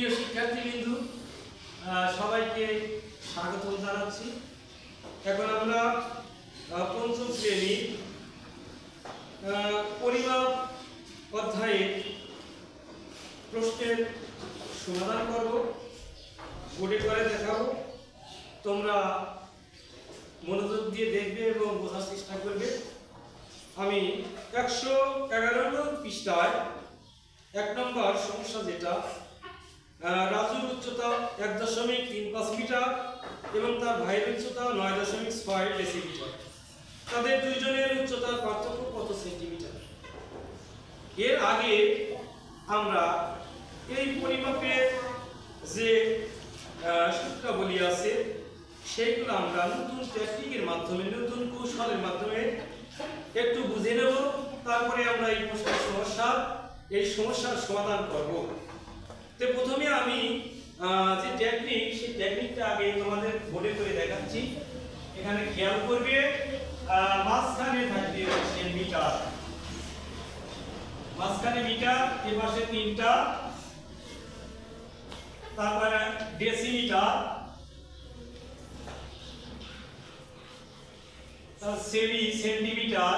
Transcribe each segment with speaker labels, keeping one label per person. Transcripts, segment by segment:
Speaker 1: প্রিয় শিক্ষার্থীবৃন্দু সবাইকে স্বাগত জানাচ্ছি। এখন আমরা পঞ্চম শ্রেণি পরিমাপ অধ্যায়ে প্রশ্নের সমাধান করব। বোর্ডে করে দেখাবো। তোমরা মনোযোগ দিয়ে দেখবে এবং বোঝার চেষ্টা করবে। আমি একশো এগারো নং পৃষ্ঠায় এক নম্বর সমস্যা যেটা রাজুর উচ্চতা এক দশমিক তিন পাঁচ মিটার এবং তার ভাইয়ের উচ্চতা নয় দশমিক ছয় ডেসিমিটার। তাদের দুইজনের উচ্চতার পার্থক্য কত সেন্টিমিটার? এর আগে আমরা এই পরিমাপের যে সূত্রাবলী আছে সেইগুলো আমরা নতুন টেকনিকের মাধ্যমে, নতুন কৌশলের মাধ্যমে একটু বুঝে নেব। তারপরে আমরা এই প্রশ্নের সমস্যা, এই সমস্যার সমাধান করব। তো প্রথমে আমি যে টেকনিক সেই টেকনিকটা আগে তোমাদের বোর্ডে করে দেখাচ্ছি। এখানে খেয়াল করবে মাঝখানে থাকবে হচ্ছে মিটার। মাঝখানে মিটার এ পাশে তিনটা। তারপরে ডেসিমিটার। Semi, centimetre.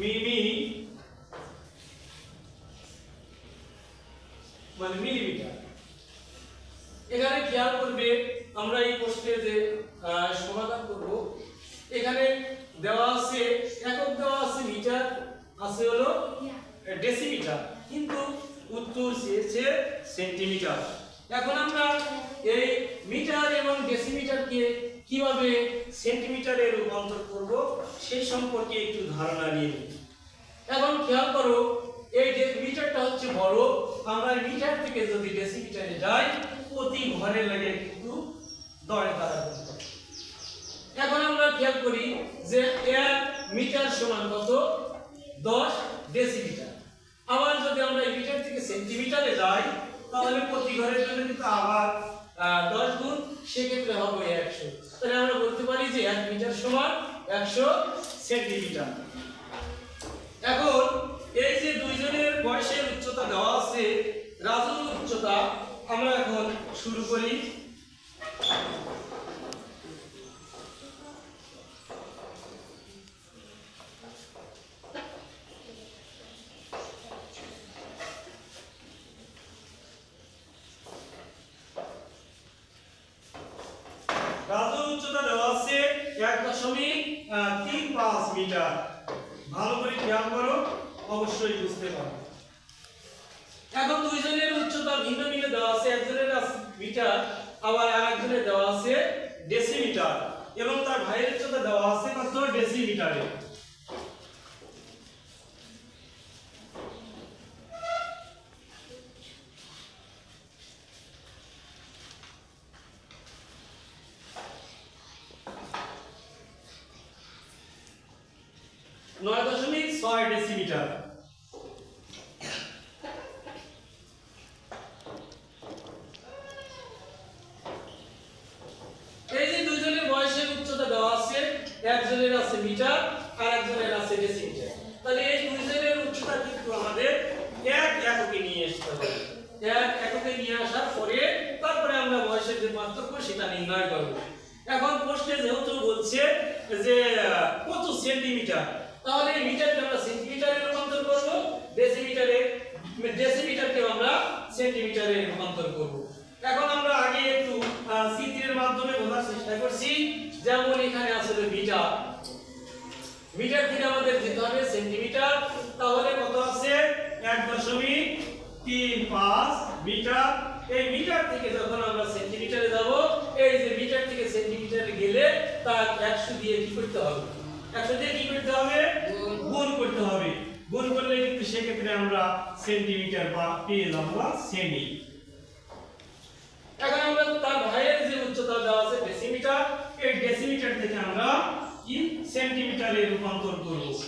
Speaker 1: মিমি। মানে মিলিমিটার এখানে খেয়াল করবে আমরা এই প্রশ্নের যে সমাধান করব। এখানে দেওয়া আছে, একক দেওয়া আছে মিটার, আছে হলো ডেসিমিটার কিন্তু উত্তর চেয়েছে সেন্টিমিটার এখন আমরা এই মিটার এবং ডেসিমিটারকে কীভাবে সেন্টিমিটারে রূপান্তর করব সেই সম্পর্কে একটু ধারণা নিয়ে নিই। এখন খেয়াল করো, এই যে মিটারটা হচ্ছে বড় আমরা মিটার থেকে যদি ডেসিমিটারে যাই, প্রতি ঘরে লাগে কিন্তু দরে দ্বারা এখন আমরা খেয়াল করি যে এক মিটার সমান কত? দশ ডেসিমিটার আবার যদি আমরা মিটার থেকে সেন্টিমিটারে যাই, তাহলে প্রতি ঘরের জন্য কিন্তু আবার দশ গুণ, সেক্ষেত্রে হবে একশো। তাহলে আমরা বলতে পারি যে এক মিটার সমান একশো সেন্টিমিটার এখন বয়সের উচ্চতা দেওয়া আছে, রাজুর উচ্চতা আমরা এখন শুরু করি। উচ্চতা দেওয়া আছে এক দশমিক তিন পাঁচ মিটার। ভালো করে খেয়াল করো, অবশ্যই বুঝতে পারো। এখন দুইজনের উচ্চতা ভিন্ন ভিন্ন দেওয়া আছে, একজনের মিটার, আবার আরেকজনের দেওয়া আছে ডেসিমিটার। এবং তার ভাইয়ের উচ্চতা দেওয়া আছে কত ডেসিমিটারে। নয় দশমিক ছয় ডেসিমিটার এই যে দুইজনের বয়সের উচ্চতা দেওয়া আছে একজনের আছে মিটার আর একজনের আছে ডেসিমিটার তাহলে এই দুইজনের উচ্চতা কিন্তু আমাদের এক এককে নিয়ে আসতে হবে এক এককে নিয়ে আসার পরে তারপরে আমরা বয়সের যে পার্থক্য সেটা নির্ণয় করব এখন প্রশ্নে যেহেতু বলছে যে আহ, কত সেন্টিমিটার তাহলে এই মিটারকে আমরা সেন্টিমিটারে রূপান্তর করব ডেসিমিটারে ডেসিমিটারকে আমরা সেন্টিমিটারে রূপান্তর করব। এখন আমরা আগে একটু চিত্রের মাধ্যমে বোঝার চেষ্টা করছি, যেমন এখানে আসলে মিটার। মিটার থেকে আমাদের যেতে হবে সেন্টিমিটার। তাহলে কত আছে? এক দশমিক তিন পাঁচ মিটার। এই মিটার থেকে যখন আমরা সেন্টিমিটারে যাব, এই যে মিটার থেকে সেন্টিমিটারে গেলে তার একশো দিয়ে কি করতে হবে? একশো দিয়ে কি করতে হবে? গুণ করতে হবে। গুণ করলে কিন্তু সেক্ষেত্রে আমরা সেন্টিমিটার বা পেয়ে যাব বা সেমি। এখন আমরা তার ভাইয়ের যে উচ্চতা দেওয়া আছে ডেসিমিটার, এই ডেসিমিটার থেকে আমরা কি সেন্টিমিটারে রূপান্তর করব?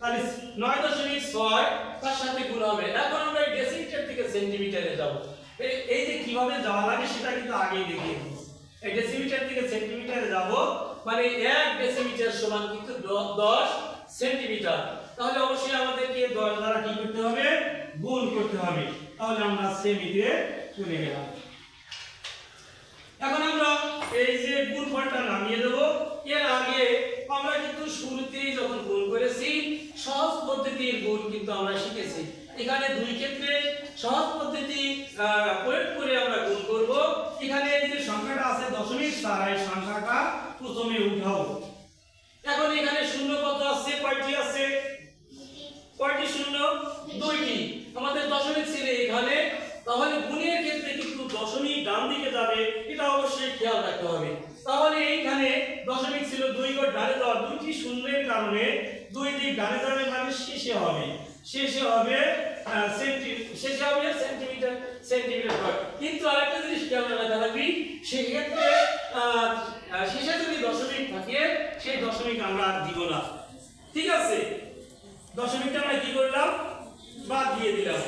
Speaker 1: তাহলে নয় দশমিক ছয়, তার সাথে গুণ হবে। এখন আমরা ডেসিমিটার থেকে সেন্টিমিটারে যাব। এই- যে কীভাবে যাওয়া লাগে সেটা কিন্তু আগেই দেখিয়ে দিয়েছি এই ডেসিমিটার থেকে সেন্টিমিটারে যাব মানে এক ডেসিমিটার সমান কিন্তু দশ সেন্টিমিটার। তাহলে অবশ্যই আমাদেরকে দশ দ্বারা কি করতে হবে? গুণ করতে হবে। তাহলে আমরা সেমিতে চলে গেলাম। এখন আমরা এই যে গুণ ফলটা নামিয়ে দেব। এর আগে আমরা কিন্তু শুরুতেই যখন গুণ করেছি, সহজ পদ্ধতির গুণ কিন্তু আমরা শিখেছি। এখানে দুই ক্ষেত্রে সহজ পদ্ধতি প্রয়োগ করে আমরা গুণ করব। এখানে এই যে সংখ্যাটা আছে দশমিক তার এই সংখ্যাটা প্রথমে উঠাও। এখন এখানে শূন্য কত আছে? কয়টি আছে? কয়টি শূন্য? দুইটি। আমাদের দশমিক ছিল এখানে। তাহলে গুণের ক্ষেত্রে কিন্তু দশমিক ডান দিকে যাবে, এটা অবশ্যই খেয়াল রাখতে হবে। তাহলে এইখানে দশমিক ছিল দুই ঘর ডানে যাওয়া দুইটি শূন্যের কারণে দুই দিক ডানে যাবে মানে শেষে হবে। শেষে হবে শেষে হবে সেন্টিমিটার সেন্টিমিটার কিন্তু আরেকটা জিনিস খেয়াল রাখা লাগবে, সেক্ষেত্রে শেষে যদি দশমিক থাকে, সেই দশমিক আমরা দিব না। ঠিক আছে? দশমিকটা আমরা কি করলাম? বাদ দিয়ে দিলাম।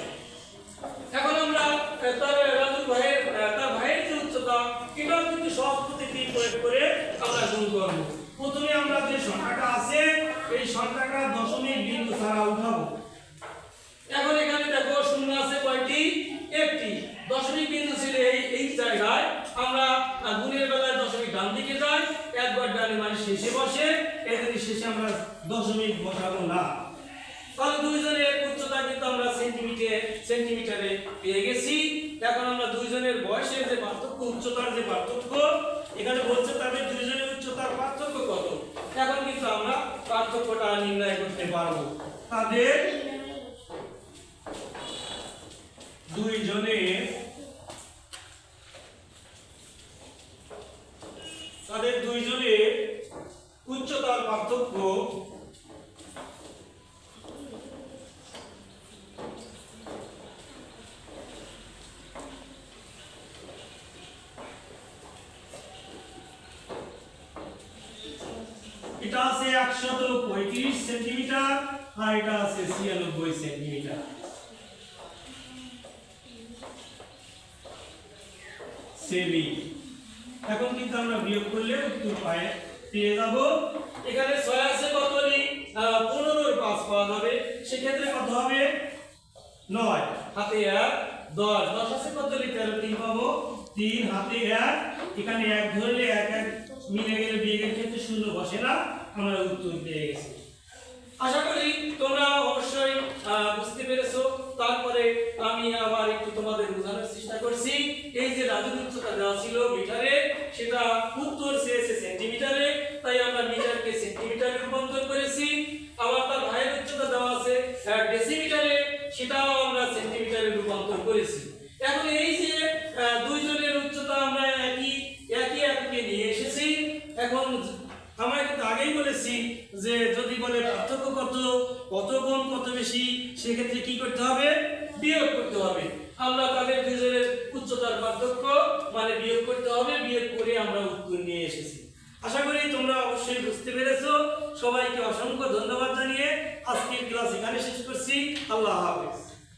Speaker 1: এখন আমরা তার রাজু ভাইয়ের তার ভাইয়ের যে উচ্চতা, এটাও কিন্তু সব পদ্ধতি প্রয়োগ করে আমরা গুণ করব। প্রথমে আমরা যে সংখ্যাটা আছে, এই সংখ্যাটা দশমিক বিন্দু ছাড়া উঠাবো। এখন এখানে দেখো, শূন্য আছে কয়টি? একটি। দশমিক বিন্দু ছিল এই এই জায়গায়। আমরা গুণের বেলায় দশমিক ডান দিকে যাই, একবার ডানে মানে শেষে বসে, এদের শেষে আমরা দশমিক বসাবো না। তাহলে দুইজনের উচ্চতা কিন্তু আমরা সেন্টিমিটার সেন্টিমিটারে পেয়ে গেছি। এখন আমরা দুইজনের বয়সের যে পার্থক্য, উচ্চতার যে পার্থক্য, এখানে বলছে তাদের দুইজনের উচ্চতার পার্থক্য কত? এখন কিন্তু আমরা পার্থক্যটা নির্ণয় করতে পারব। তাদের দুইজনের তাদের দুইজনের উচ্চতার পার্থক্য এটা আছে একশত পঁয়ত্রিশ আর এটা আছে ছিয়ানব্বই সেন্টিমিটার। সেমি। এখন কিন্তু আমরা বিয়োগ করলে উত্তর পায়ে পেয়ে যাব। এখানে ছয় আছে কত পনেরোর পাঁচ পাওয়া যাবে। সেক্ষেত্রে কত হবে? নয়। হাতে এক, দশ। দশ আছে কত তেরো, তিন পাবো। তিন, হাতে এক। এখানে এক ধরলে এক এক মিলে গেলে বিয়োগের ক্ষেত্রে শূন্য বসে না। আমরা উত্তর পেয়ে গেছি। আশা করি তোমরা অবশ্যই বুঝতে পেরেছ। তারপরে আমি আবার একটু তোমাদের বোঝানোর চেষ্টা করছি। এই যে রাজুর উচ্চতা দেওয়া ছিল মিটারে, সেটা উত্তর চেয়েছে সেন্টিমিটারে, তাই আমরা মিটারকে সেন্টিমিটারে রূপান্তর করেছি। আবার তার ভাইয়ের উচ্চতা দেওয়া আছে ডেসিমিটারে, সেটাও আমরা সেন্টিমিটারে রূপান্তর করেছি এখন এই যে আহ, দুইজনের উচ্চতা আমরা একই একই এককে নিয়ে এসেছি এখন আমরা কিন্তু আগেই বলেছি যে যদি বলে পার্থক্য কত কত গুণ কত বেশি সেক্ষেত্রে কি করতে হবে? বিয়োগ করতে হবে। আমরা তাদের দুজনের উচ্চতার পার্থক্য মানে বিয়োগ করতে হবে, বিয়োগ করে আমরা উত্তর নিয়ে এসেছি। আশা করি তোমরা অবশ্যই বুঝতে পেরেছ। সবাইকে অসংখ্য ধন্যবাদ জানিয়ে আজকের ক্লাস এখানে শেষ করছি। আল্লাহ হাফেজ।